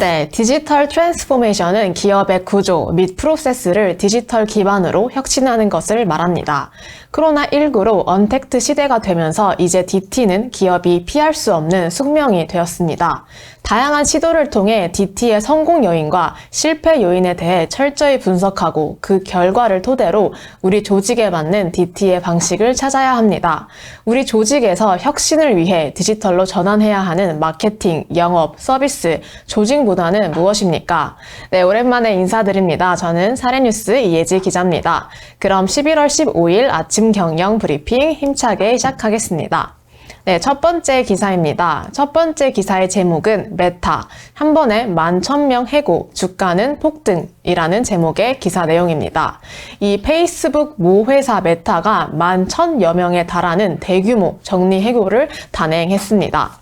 네, 디지털 트랜스포메이션은 기업의 구조 및 프로세스를 디지털 기반으로 혁신하는 것을 말합니다. 코로나19로 언택트 시대가 되면서 이제 DT는 기업이 피할 수 없는 숙명이 되었습니다. 다양한 시도를 통해 DT의 성공 요인과 실패 요인에 대해 철저히 분석하고 그 결과를 토대로 우리 조직에 맞는 DT의 방식을 찾아야 합니다. 우리 조직에서 혁신을 위해 디지털로 전환해야 하는 마케팅, 영업, 서비스, 조직보다는 무엇입니까? 네, 오랜만에 인사드립니다. 저는 사례뉴스 이예지 기자입니다. 그럼 11월 15일 아침 경영 브리핑 힘차게 시작하겠습니다. 네, 첫 번째 기사입니다. 첫 번째 기사의 제목은 메타, 한 번에 만 천 명 해고, 주가는 폭등이라는 제목의 기사 내용입니다. 이 페이스북 모 회사 메타가 만 천여 명에 달하는 대규모 정리 해고를 단행했습니다.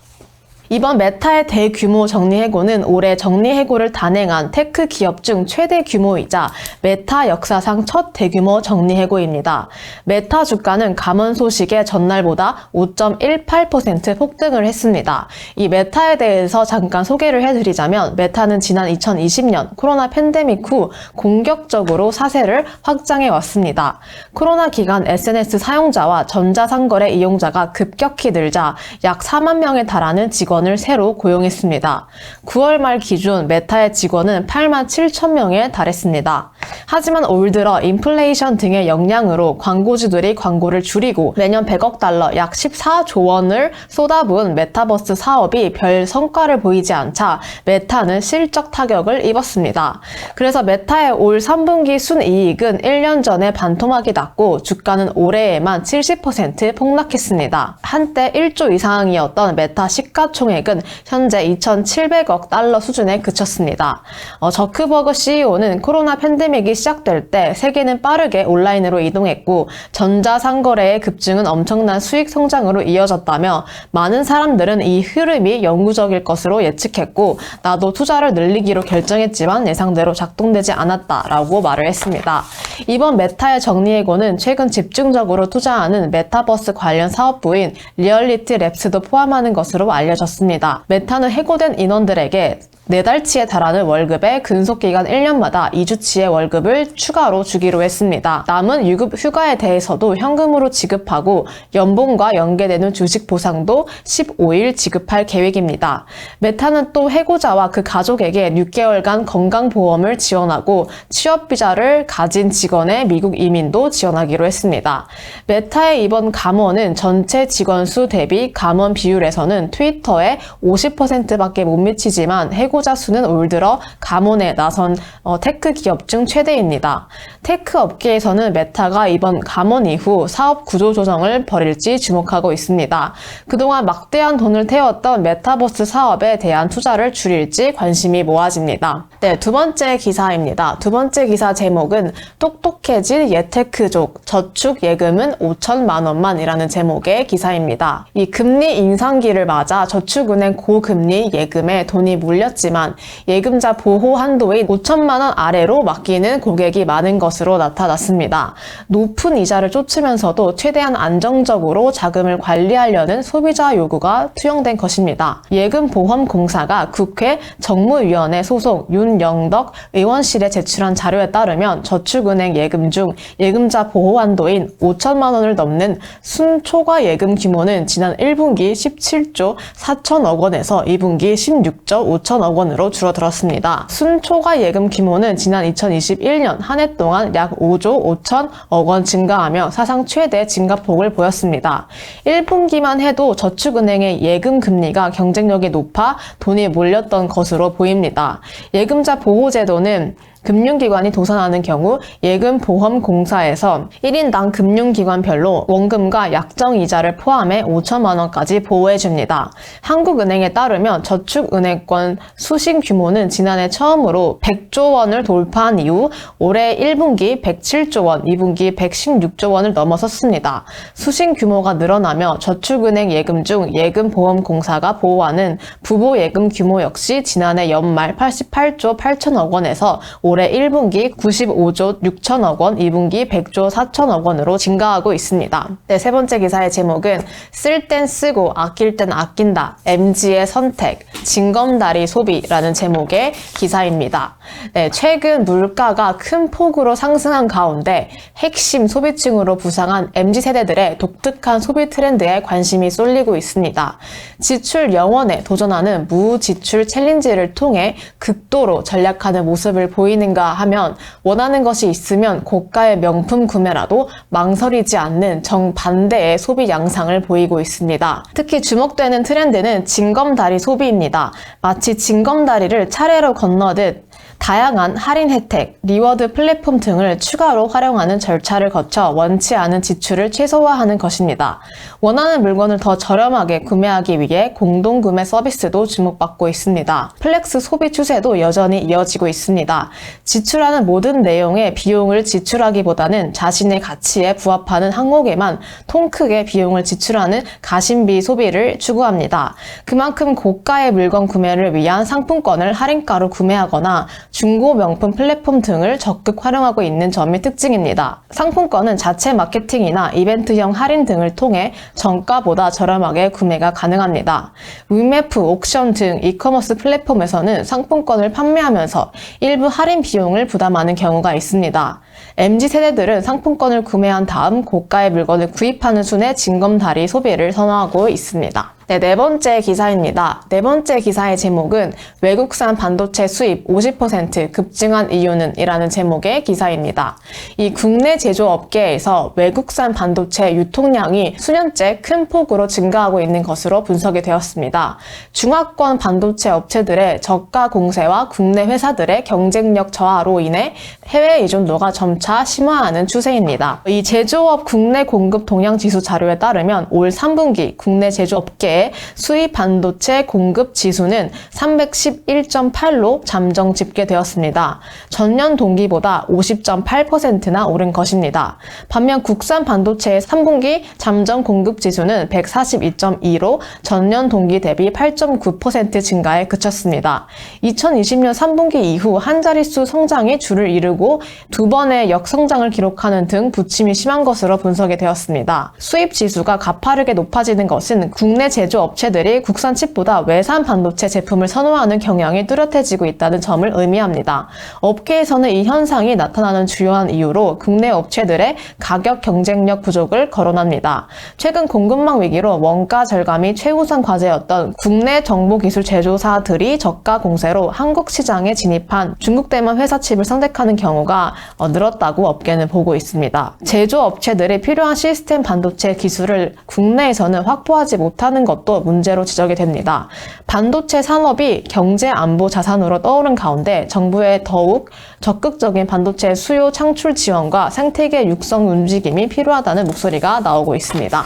이번 메타의 대규모 정리해고는 올해 정리해고를 단행한 테크 기업 중 최대 규모이자 메타 역사상 첫 대규모 정리해고입니다. 메타 주가는 감원 소식의 전날보다 5.18% 폭등을 했습니다. 이 메타에 대해서 잠깐 소개를 해드리자면 메타는 지난 2020년 코로나 팬데믹 후 공격적으로 사세를 확장해 왔습니다. 코로나 기간 SNS 사용자와 전자상거래 이용자가 급격히 늘자 약 4만 명에 달하는 직원 직원을 새로 고용했습니다. 9월 말 기준 메타의 직원은 8만 7천 명에 달했습니다. 하지만 올 들어 인플레이션 등의 영향으로 광고주들이 광고를 줄이고 매년 100억 달러 약 14조 원을 쏟아부은 메타버스 사업이 별 성과를 보이지 않자 메타는 실적 타격을 입었습니다. 그래서 메타의 올 3분기 순이익은 1년 전에 반토막이 났고 주가는 올해에만 70% 폭락했습니다. 한때 1조 이상이었던 메타 시가총 총액은 현재 2,700억 달러 수준에 그쳤습니다. 어, 저크버그 CEO는 코로나 팬데믹이 시작될 때 세계는 빠르게 온라인으로 이동했고 전자상거래의 급증은 엄청난 수익 성장으로 이어졌다며 많은 사람들은 이 흐름이 영구적일 것으로 예측했고 나도 투자를 늘리기로 결정했지만 예상대로 작동되지 않았다라고 말을 했습니다. 이번 메타의 정리해고는 최근 집중적으로 투자하는 메타버스 관련 사업부인 리얼리티 랩스도 포함하는 것으로 알려졌습니다. 있습니다. 메타는 해고된 인원들에게 4달치에 달하는 월급에 근속기간 1년마다 2주치의 월급을 추가로 주기로 했습니다. 남은 유급 휴가에 대해서도 현금으로 지급하고 연봉과 연계되는 주식 보상도 15일 지급할 계획입니다. 메타는 또 해고자와 그 가족에게 6개월간 건강보험을 지원하고 취업비자를 가진 직원의 미국 이민도 지원하기로 했습니다. 메타의 이번 감원은 전체 직원 수 대비 감원 비율에서는 트위터의 50%밖에 못 미치지만 해고 해고자 수는 올 들어 감원에 나선 어, 테크 기업 중 최대입니다. 테크 업계에서는 메타가 이번 감원 이후 사업 구조 조정을 벌일지 주목하고 있습니다. 그동안 막대한 돈을 태웠던 메타버스 사업에 대한 투자를 줄일지 관심이 모아집니다. 네, 두 번째 기사입니다. 두 번째 기사 제목은 똑똑해진 예테크족 저축 예금은 5천만 원만이라는 제목의 기사입니다. 이 금리 인상기를 맞아 저축 은행 고금리 예금에 돈이 물렸지 있지만 예금자 보호 한도인 5천만 원 아래로 맡기는 고객이 많은 것으로 나타났습니다. 높은 이자를 쫓으면서도 최대한 안정적으로 자금을 관리하려는 소비자 요구가 투영된 것입니다. 예금보험공사가 국회 정무위원회 소속 윤영덕 의원실에 제출한 자료에 따르면 저축은행 예금 중 예금자 보호 한도인 5천만 원을 넘는 순초과 예금 규모는 지난 1분기 17조 4 천억 원에서 2분기 16조 5천억 원 원으로 줄어들었습니다. 순초과 예금 규모는 지난 2021년 한 해 동안 약 5조 5천억 원 증가하며 사상 최대 증가폭을 보였습니다. 1분기만 해도 저축은행의 예금 금리가 경쟁력이 높아 돈이 몰렸던 것으로 보입니다. 예금자 보호제도는 금융기관이 도산하는 경우 예금보험공사에서 1인당 금융기관별로 원금과 약정이자를 포함해 5천만 원까지 보호해줍니다. 한국은행에 따르면 저축은행권 수신 규모는 지난해 처음으로 100조 원을 돌파한 이후 올해 1분기 107조 원, 2분기 116조 원을 넘어섰습니다. 수신 규모가 늘어나며 저축은행 예금 중 예금보험공사가 보호하는 부보예금 규모 역시 지난해 연말 88조 8천억 원에서 올해 1분기 95조 6천억 원, 2분기 100조 4천억 원으로 증가하고 있습니다. 네, 세 번째 기사의 제목은 쓸 땐 쓰고 아낄 땐 아낀다. MG의 선택, 징검다리 소비라는 제목의 기사입니다. 네, 최근 물가가 큰 폭으로 상승한 가운데 핵심 소비층으로 부상한 MZ 세대들의 독특한 소비 트렌드에 관심이 쏠리고 있습니다. 지출 영원에 도전하는 무지출 챌린지를 통해 극도로 전략하는 모습을 보이는 가 하면 원하는 것이 있으면 고가의 명품 구매라도 망설이지 않는 정반대의 소비 양상을 보이고 있습니다. 특히 주목되는 트렌드는 징검다리 소비입니다. 마치 징검다리를 차례로 건너듯 다양한 할인 혜택, 리워드 플랫폼 등을 추가로 활용하는 절차를 거쳐 원치 않은 지출을 최소화하는 것입니다. 원하는 물건을 더 저렴하게 구매하기 위해 공동 구매 서비스도 주목받고 있습니다. 플렉스 소비 추세도 여전히 이어지고 있습니다. 지출하는 모든 내용에 비용을 지출하기보다는 자신의 가치에 부합하는 항목에만 통 크게 비용을 지출하는 가심비 소비를 추구합니다. 그만큼 고가의 물건 구매를 위한 상품권을 할인가로 구매하거나 중고 명품 플랫폼 등을 적극 활용하고 있는 점이 특징입니다. 상품권은 자체 마케팅이나 이벤트형 할인 등을 통해 정가보다 저렴하게 구매가 가능합니다. 위메프, 옥션 등 이커머스 플랫폼에서는 상품권을 판매하면서 일부 할인 비용을 부담하는 경우가 있습니다. MZ 세대들은 상품권을 구매한 다음 고가의 물건을 구입하는 순에 징검다리 소비를 선호하고 있습니다. 네, 네 번째 기사입니다. 네 번째 기사의 제목은 외국산 반도체 수입 50% 급증한 이유는 이라는 제목의 기사입니다. 이 국내 제조업계에서 외국산 반도체 유통량이 수년째 큰 폭으로 증가하고 있는 것으로 분석이 되었습니다. 중화권 반도체 업체들의 저가 공세와 국내 회사들의 경쟁력 저하로 인해 해외 의존도가 점차 심화하는 추세입니다. 이 제조업 국내 공급 동향 지수 자료에 따르면 올 3분기 국내 제조업계 수입 반도체 공급 지수는 311.8로 잠정 집계되었습니다. 전년 동기보다 50.8%나 오른 것입니다. 반면 국산 반도체의 3분기 잠정 공급 지수는 142.2로 전년 동기 대비 8.9% 증가에 그쳤습니다. 2020년 3분기 이후 한 자릿수 성장이 줄을 이루고 두 번의 역성장을 기록하는 등 부침이 심한 것으로 분석이 되었습니다. 수입 지수가 가파르게 높아지는 것은 국내 제 제조 업체들이 국산 칩보다 외산 반도체 제품을 선호하는 경향이 뚜렷해지고 있다는 점을 의미합니다. 업계에서는 이 현상이 나타나는 주요한 이유로 국내 업체들의 가격 경쟁력 부족을 거론합니다. 최근 공급망 위기로 원가 절감이 최우선 과제였던 국내 정보기술 제조사들이 저가 공세로 한국 시장에 진입한 중국 대만 회사 칩을 선택하는 경우가 어, 늘었다고 업계는 보고 있습니다. 제조업체들이 필요한 시스템 반도체 기술을 국내에서는 확보하지 못하는 것 것도 문제로 지적이 됩니다. 반도체 산업이 경제 안보 자산으로 떠오른 가운데 정부의 더욱 적극적인 반도체 수요 창출 지원과 생태계 육성 움직임이 필요하다는 목소리가 나오고 있습니다.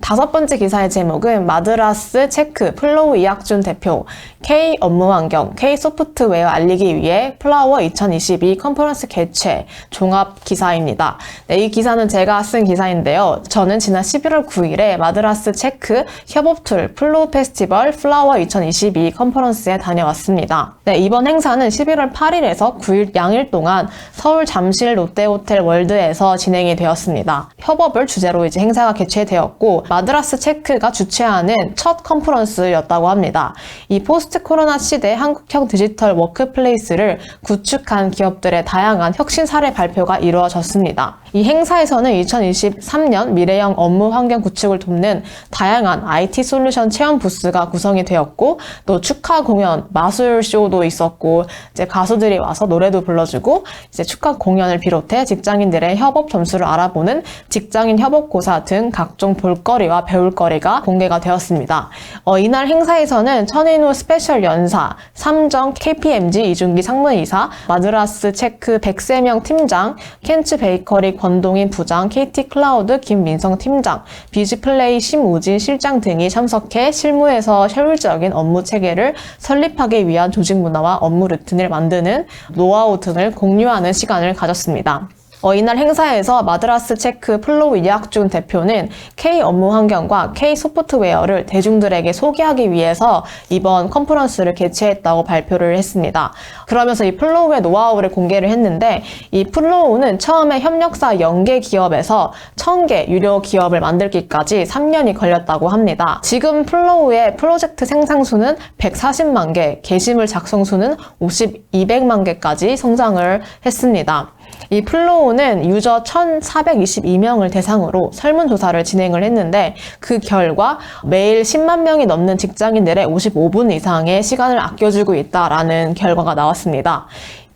다섯 번째 기사의 제목은 마드라스 체크 플로우 이학준 대표 K 업무 환경 K 소프트웨어 알리기 위해 플라워 2022 컨퍼런스 개최 종합 기사입니다. 네, 이 기사는 제가 쓴 기사인데요. 저는 지난 11월 9일에 마드라스 체크 협업 툴 플로우 페스티벌 플라워 2022 컨퍼런스에 다녀왔습니다. 네, 이번 행사는 11월 8일에서 9일 양일 동안 서울 잠실 롯데호텔 월드에서 진행이 되었습니다. 협업을 주제로 이제 행사가 개최되었고 마드라스 체크가 주최하는 첫 컨퍼런스였다고 합니다. 이 포스트 코로나 시대 한국형 디지털 워크플레이스를 구축한 기업들의 다양한 혁신 사례 발표가 이루어졌습니다. 이 행사에서는 2023년 미래형 업무 환경 구축을 돕는 다양한 IT 솔루션 체험 부스가 구성이 되었고 또 축하 공연, 마술 쇼도 있었고 이제 가수들이 와서 노래도 불러주고 이제 축하 공연을 비롯해 직장인들의 협업 점수를 알아보는 직장인 협업고사 등 각종 볼거리 볼거리와 배울거리가 공개가 되었습니다. 어, 이날 행사에서는 천인우 스페셜 연사, 삼정 KPMG 이중기 상무이사, 마드라스 체크 백세명 팀장, 켄츠 베이커리 권동인 부장, KT 클라우드 김민성 팀장, 비즈플레이 심우진 실장 등이 참석해 실무에서 효율적인 업무 체계를 설립하기 위한 조직 문화와 업무 루틴을 만드는 노하우 등을 공유하는 시간을 가졌습니다. 어, 이날 행사에서 마드라스 체크 플로우 이학준 대표는 K 업무 환경과 K 소프트웨어를 대중들에게 소개하기 위해서 이번 컨퍼런스를 개최했다고 발표를 했습니다. 그러면서 이 플로우의 노하우를 공개를 했는데 이 플로우는 처음에 협력사 연계 기업에서 1000개 유료 기업을 만들기까지 3년이 걸렸다고 합니다. 지금 플로우의 프로젝트 생산 수는 140만 개, 게시물 작성 수는 50, 200만 개까지 성장을 했습니다. 이 플로우는 유저 1,422명을 대상으로 설문조사를 진행을 했는데 그 결과 매일 10만 명이 넘는 직장인들의 55분 이상의 시간을 아껴주고 있다라는 결과가 나왔습니다.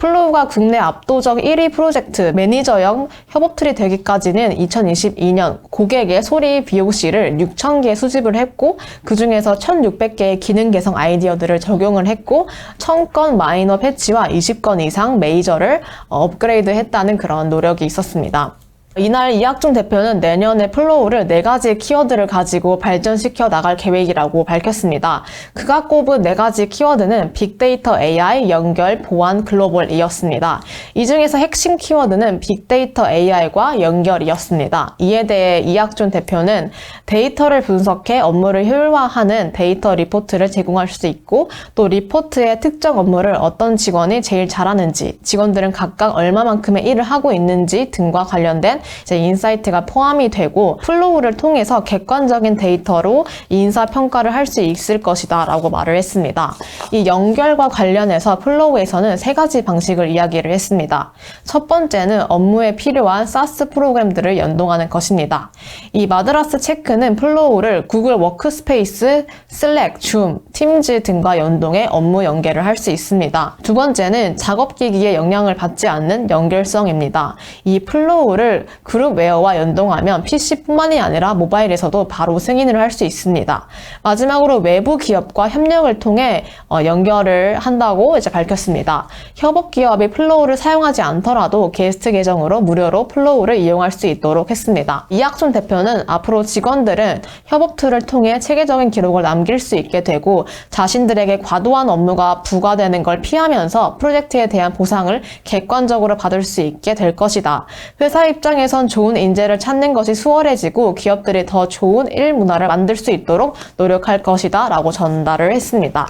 플로우가 국내 압도적 1위 프로젝트 매니저형 협업틀이 되기까지는 2022년 고객의 소리 BOC를 6,000개 수집을 했고 그 중에서 1,600개의 기능 개선 아이디어들을 적용을 했고 1,000건 마이너 패치와 20건 이상 메이저를 업그레이드 했다는 그런 노력이 있었습니다. 이날 이학종 대표는 내년에 플로우를 네 가지 키워드를 가지고 발전시켜 나갈 계획이라고 밝혔습니다. 그가 꼽은 네 가지 키워드는 빅데이터 AI, 연결, 보안, 글로벌이었습니다. 이 중에서 핵심 키워드는 빅데이터 AI과 연결이었습니다. 이에 대해 이학준 대표는 데이터를 분석해 업무를 효율화하는 데이터 리포트를 제공할 수 있고 또 리포트의 특정 업무를 어떤 직원이 제일 잘하는지, 직원들은 각각 얼마만큼의 일을 하고 있는지 등과 관련된 이제 인사이트가 포함이 되고 플로우를 통해서 객관적인 데이터로 인사 평가를 할 수 있을 것이다 라고 말을 했습니다. 이 연결과 관련해서 플로우에서는 세 가지 방식을 이야기를 했습니다. 첫 번째는 업무에 필요한 사스 프로그램들을 연동하는 것입니다. 이 마드라스 체크는 플로우를 구글 워크스페이스, 슬랙, 줌, 팀즈 등과 연동해 업무 연계를 할 수 있습니다. 두 번째는 작업기기에 영향을 받지 않는 연결성입니다. 이 플로우를 그룹웨어와 연동하면 PC뿐만이 아니라 모바일에서도 바로 승인을 할 수 있습니다. 마지막으로 외부 기업과 협력을 통해 어, 연결을 한다고 이제 밝혔습니다. 협업 기업이 플로우를 사용하지 않더라도 게스트 계정으로 무료로 플로우를 이용할 수 있도록 했습니다. 이학준 대표는 앞으로 직원들은 협업 툴을 통해 체계적인 기록을 남길 수 있게 되고 자신들에게 과도한 업무가 부과되는 걸 피하면서 프로젝트에 대한 보상을 객관적으로 받을 수 있게 될 것이다. 회사 입장에선 좋은 인재를 찾는 것이 수월해지고 기업들이 더 좋은 일 문화를 만들 수 있도록 노력할 것이다 라고 전달을 했습니다.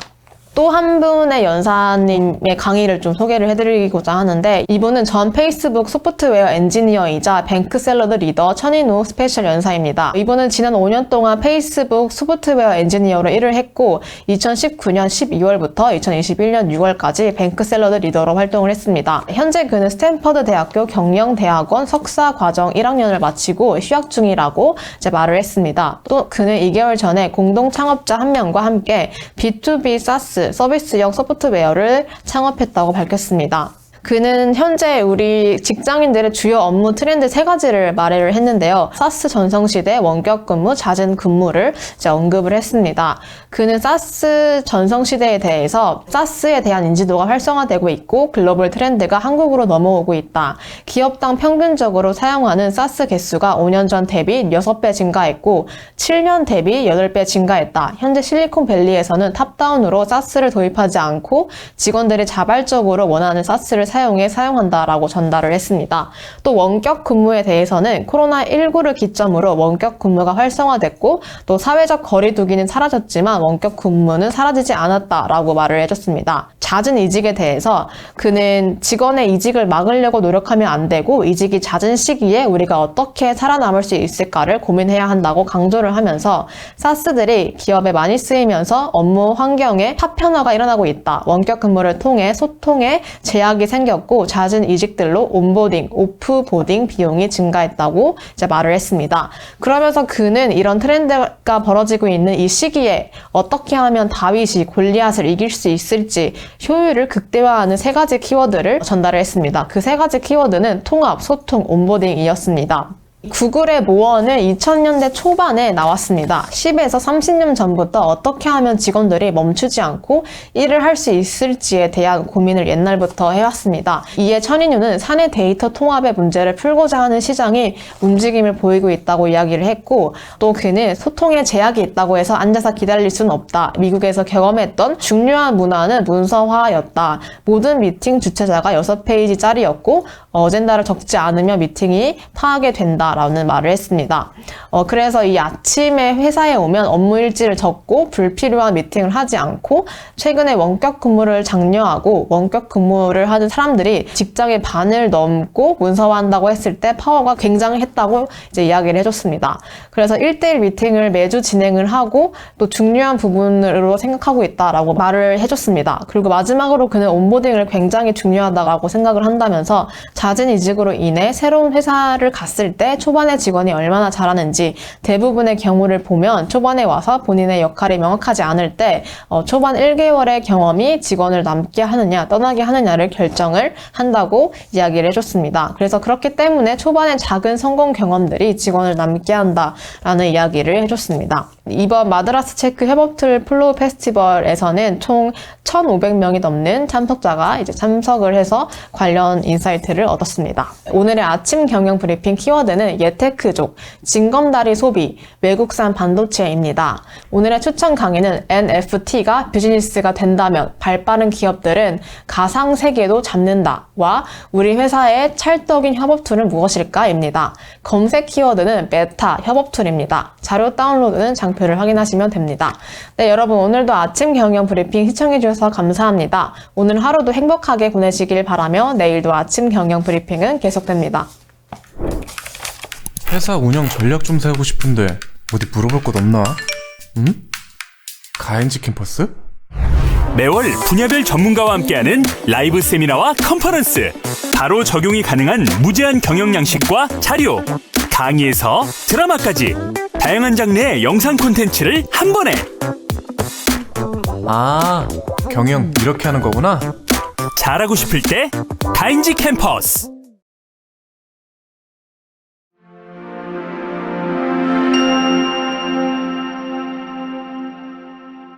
또 한 분의 연사님의 강의를 좀 소개를 해드리고자 하는데 이분은 전 페이스북 소프트웨어 엔지니어이자 뱅크 샐러드 리더 천인우 스페셜 연사입니다. 이분은 지난 5년 동안 페이스북 소프트웨어 엔지니어로 일을 했고 2019년 12월부터 2021년 6월까지 뱅크 샐러드 리더로 활동을 했습니다. 현재 그는 스탠퍼드 대학교 경영대학원 석사 과정 1학년을 마치고 휴학 중이라고 이제 말을 했습니다. 또 그는 2개월 전에 공동 창업자 한 명과 함께 B2B 사스 서비스형 소프트웨어를 창업했다고 밝혔습니다. 그는 현재 우리 직장인들의 주요 업무 트렌드 세 가지를 말을 했는데요. 사스 전성시대 원격 근무, 잦은 근무를 이제 언급을 했습니다. 그는 사스 전성시대에 대해서 사스에 대한 인지도가 활성화되고 있고 글로벌 트렌드가 한국으로 넘어오고 있다. 기업당 평균적으로 사용하는 사스 개수가 5년 전 대비 6배 증가했고 7년 대비 8배 증가했다. 현재 실리콘밸리에서는 탑다운으로 사스를 도입하지 않고 직원들이 자발적으로 원하는 사스를 사용해 사용한다라고 전달을 했습니다. 또 원격 근무에 대해서는 코로나19를 기점으로 원격 근무가 활성화됐고 또 사회적 거리두기는 사라졌지만 원격 근무는 사라지지 않았다라고 말을 해줬습니다. 잦은 이직에 대해서 그는 직원의 이직을 막으려고 노력하면 안 되고 이직이 잦은 시기에 우리가 어떻게 살아남을 수 있을까를 고민해야 한다고 강조를 하면서 사스들이 기업에 많이 쓰이면서 업무 환경에 파편화가 일어나고 있다. 원격 근무를 통해 소통에 제약이 생 생겼고 잦은 이직들로 온보딩, 오프보딩 비용이 증가했다고 이제 말을 했습니다. 그러면서 그는 이런 트렌드가 벌어지고 있는 이 시기에 어떻게 하면 다윗이 골리앗을 이길 수 있을지 효율을 극대화하는 세 가지 키워드를 전달을 했습니다. 그 세 가지 키워드는 통합, 소통, 온보딩이었습니다. 구글의 모원은 2000년대 초반에 나왔습니다. 10에서 30년 전부터 어떻게 하면 직원들이 멈추지 않고 일을 할 수 있을지에 대한 고민을 옛날부터 해왔습니다. 이에 천인유는 사내 데이터 통합의 문제를 풀고자 하는 시장이 움직임을 보이고 있다고 이야기를 했고 또 그는 소통에 제약이 있다고 해서 앉아서 기다릴 수는 없다. 미국에서 경험했던 중요한 문화는 문서화였다. 모든 미팅 주최자가 6페이지짜리였고 어젠다를 적지 않으면 미팅이 파악이 된다 라는 말을 했습니다. 어, 그래서 이 아침에 회사에 오면 업무 일지를 적고 불필요한 미팅을 하지 않고 최근에 원격 근무를 장려하고 원격 근무를 하는 사람들이 직장의 반을 넘고 문서화한다고 했을 때 파워가 굉장했다고 이제 이야기를 해줬습니다. 그래서 1대1 미팅을 매주 진행을 하고 또 중요한 부분으로 생각하고 있다라고 말을 해줬습니다. 그리고 마지막으로 그는 온보딩을 굉장히 중요하다고 생각을 한다면서 잦은 이직으로 인해 새로운 회사를 갔을 때 초반에 직원이 얼마나 잘하는지 대부분의 경우를 보면 초반에 와서 본인의 역할이 명확하지 않을 때 어, 초반 1개월의 경험이 직원을 남게 하느냐 떠나게 하느냐를 결정을 한다고 이야기를 해줬습니다. 그래서 그렇기 때문에 초반에 작은 성공 경험들이 직원을 남게 한다라는 이야기를 해줬습니다. 이번 마드라스 체크 협업 툴 플로우 페스티벌에서는 총 1,500명이 넘는 참석자가 이제 참석을 해서 관련 인사이트를 얻었습니다. 오늘의 아침 경영 브리핑 키워드는 예테크족, 징검다리 소비, 외국산 반도체입니다. 오늘의 추천 강의는 NFT가 비즈니스가 된다면 발빠른 기업들은 가상 세계도 잡는다와 우리 회사의 찰떡인 협업 툴은 무엇일까입니다. 검색 키워드는 메타 협업 툴입니다. 자료 다운로드는 장 표를 확인하시면 됩니다. 네, 여러분 오늘도 아침 경영 브리핑 시청해주셔서 감사합니다. 오늘 하루도 행복하게 보내시길 바라며 내일도 아침 경영 브리핑은 계속됩니다. 회사 운영 전략 좀 세우고 싶은데 어디 물어볼 곳 없나? 응? 가인지 캠퍼스? 매월 분야별 전문가와 함께하는 라이브 세미나와 컨퍼런스 바로 적용이 가능한 무제한 경영 양식과 자료 강의에서 드라마까지 다양한 장르의 영상 콘텐츠를 한 번에 아, 경영 이렇게 하는 거구나. 잘하고 싶을 때 가인지 캠퍼스